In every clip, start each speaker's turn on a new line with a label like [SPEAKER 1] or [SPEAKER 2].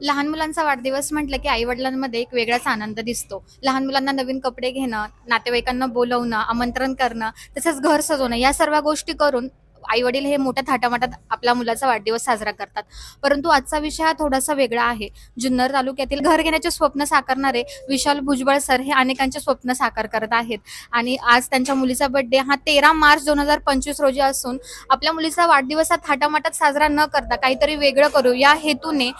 [SPEAKER 1] लहान मुलांचा वाढदिवस म्हटलं की आईवडिलांमध्ये एक वेगळाच आनंद दिसतो. लहान मुलांना नवीन कपडे घेणं नातेवाईकांना बोलवणं आमंत्रण करणं तसंच घर सजवणं या सर्व गोष्टी करून आईवडील हे मोठ्या थाटामाटात आपल्या मुलाचा वाढदिवस साजरा करतात. परंतु आजचा विषय हा थोडासा वेगळा आहे. जुन्नर तालुक्यातील घर घेण्याचे स्वप्न साकारणारे विशाल भुजबळ सर हे अनेकांचे स्वप्न साकार करत आहेत. आणि आज त्यांच्या मुलीचा बर्थडे हा तेरा मार्च दोन हजार पंचवीस रोजी असून आपल्या मुलीचा वाढदिवस हा थाटामाटात साजरा न करता काहीतरी वेगळं करू या हेतूने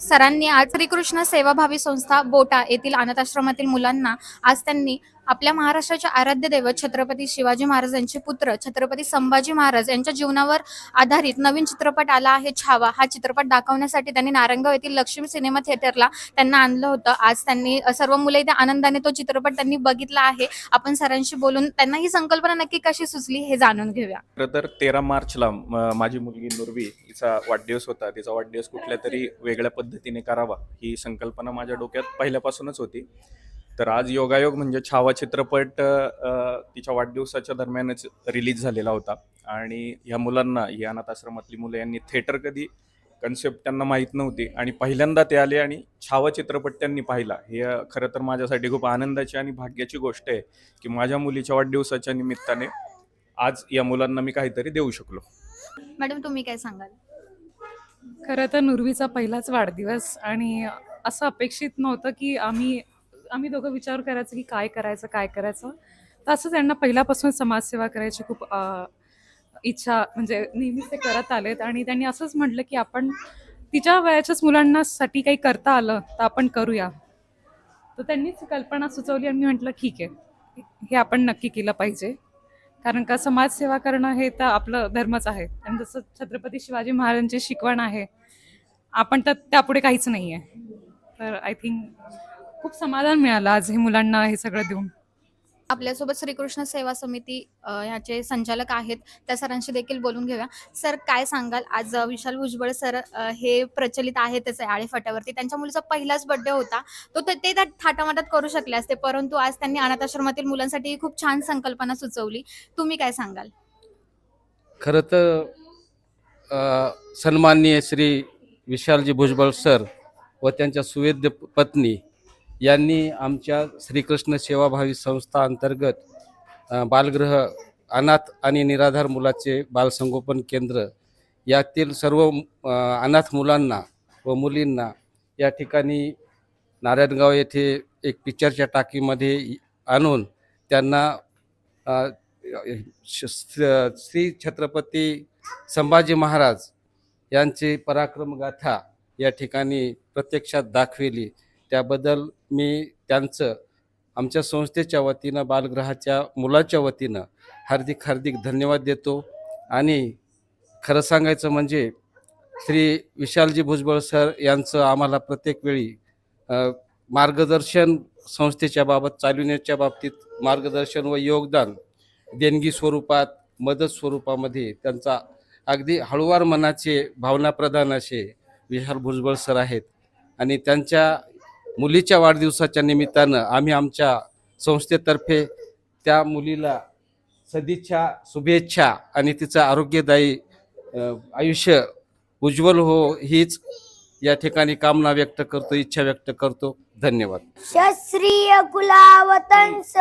[SPEAKER 1] सरांनी आज श्रीकृष्ण सेवाभावी संस्था बोटा येथील अनाथाश्रमातील मुलांना आज त्यांनी आपल्या महाराष्ट्राचे आराध्य दैवत छत्रपती शिवाजी महाराज यांचे पुत्र छत्रपती संभाजी महाराज यांच्या जीवनावर आधारित नवीन चित्रपट आला आहे छावा. हा चित्रपट दाखवण्यासाठी त्यांनी नारंगाव येथील लक्ष्मी सिनेमा थिएटरला त्यांना आणलं होतं. आज त्यांनी सर्व मुले इथे आनंदाने तो चित्रपट त्यांनी बघितला आहे. आपण सरांशी बोलून त्यांना ही संकल्पना नक्की कशी सुचली हे जाणून घेऊया.
[SPEAKER 2] खरं तर तेरा मार्चला माझी मुलगी नुरवी हिचा वाढदिवस होता. तिचा वाढदिवस कुठल्या तरी वेगळ्या पद्धतीने करावा ही संकल्पना माझ्या डोक्यात पहिल्यापासूनच होती. तर आज योगायोग म्हणजे छावा चित्रपट तिच्या वाढदिवसाच्या दरम्यानच रिलीज झालेला होता. आणि ह्या मुलांना ही अनाथ आश्रमातली मुलं यांनी थिएटर कधी कन्सेप्ट त्यांना माहीत नव्हती. आणि पहिल्यांदा ते आले आणि छावा चित्रपट त्यांनी पाहिला. हे खरं तर माझ्यासाठी खूप आनंदाची आणि भाग्याची गोष्ट आहे की माझ्या मुलीच्या वाढदिवसाच्या निमित्ताने आज या मुलांना मी काहीतरी देऊ शकलो.
[SPEAKER 1] मॅडम तुम्ही काय सांगाल?
[SPEAKER 3] खरं तर नुर्वीचा पहिलाच वाढदिवस आणि असं अपेक्षित नव्हतं की आम्ही आम्ही दोघं विचार करायचं की काय करायचं काय करायचं. तर असं त्यांना पहिल्यापासून समाजसेवा करायची खूप इच्छा म्हणजे नेहमीच ते करत आलेत. आणि त्यांनी असंच म्हटलं की आपण तिच्या वयाच्याच मुलांना साठी काही करता आलं तर आपण करूया. तर त्यांनीच कल्पना सुचवली आणि मी म्हटलं ठीक आहे. हे आपण नक्की केलं पाहिजे. कारण का समाजसेवा करणं हे तर आपलं धर्मच आहे. आणि जसं छत्रपती शिवाजी महाराजांची शिकवण आहे आपण तर त्यापुढे काहीच नाही आहे तर आय थिंक खूप समाधान मिळालं आज हे मुलांना हे सगळं देऊन.
[SPEAKER 1] आपल्यासोबत श्रीकृष्ण सेवा समिती अ, ह्याचे संचालक आहेत. त्या सरांशी देखील बोलून घेऊया. सर काय सांगाल? आज अ, विशाल भुजबळ सर अ, हे प्रचलित आहे त्याचे आळे फाट्यावरती त्यांच्या मुलीचा पहिलाच बर्थडे होता. तो ते ते त्या थाटामाटात करू शकले असते परंतु आज त्यांनी अनाथाश्रमातील मुलांसाठी ही खूप छान संकल्पना सुचवली. तुम्ही काय सांगाल?
[SPEAKER 4] खरं तर अ, सन्माननीय श्री विशालजी भुजबळ सर व त्यांच्या सुवेद्य पत्नी यांनी आमच्या श्रीकृष्ण सेवाभावी संस्था अंतर्गत बालगृह अनाथ आणि निराधार मुलाचे बालसंगोपन केंद्र यातील सर्व अनाथ मुलांना व मुलींना या ठिकाणी नारायणगाव येथे एक पिक्चरच्या टाकीमध्ये आणून त्यांना श- श्री छत्रपती संभाजी महाराज यांची पराक्रम गाथा या ठिकाणी प्रत्यक्षात दाखविली. त्याबद्दल मी त्यांचं आमच्या संस्थेच्या वतीनं बालगृहाच्या मुलाच्या वतीनं हार्दिक हार्दिक धन्यवाद देतो. आणि खरं सांगायचं म्हणजे श्री विशालजी भुजबळ सर यांचं आम्हाला प्रत्येक वेळी मार्गदर्शन संस्थेच्या बाबत चालविण्याच्या बाबतीत मार्गदर्शन व योगदान देणगी स्वरूपात मदत स्वरूपामध्ये त्यांचा अगदी हळुवार मनाचे भावनाप्रधान असे विशाल भुजबळ सर आहेत. आणि त्यांच्या मुलीच्या वाढदिवसाच्या निमित्तानं आम्ही आमच्या संस्थेतर्फे त्या मुलीला सदिच्छा शुभेच्छा आणि तिचं आरोग्यदायी आयुष्य उज्ज्वल हो हीच या ठिकाणी कामना व्यक्त करतो इच्छा व्यक्त करतो. धन्यवाद.
[SPEAKER 5] क्षत्रिय कुलावतंस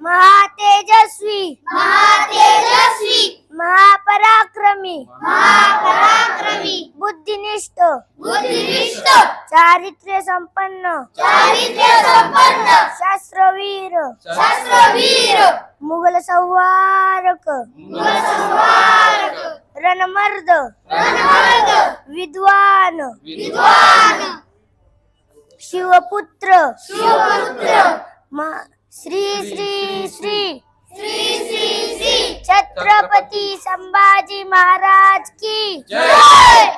[SPEAKER 5] महातेजस्वी महातेजस्वी महापराक्रमी महापराक्रमी बुद्धिनिष्ठ. बुद्धिनिष्ठ. चारित्र्य संपन्न. चारित्र्य संपन्न. शास्त्रवीर. शास्त्रवीर. मुघल संवारक मुघल संवारक रणमर्द. रणमर्द. विद्वान. विद्वान. शिवपुत्र. शिवपुत्र. श्री श्री श्री. श्री श्री श्री. छत्रपती संभाजी महाराज की. जय.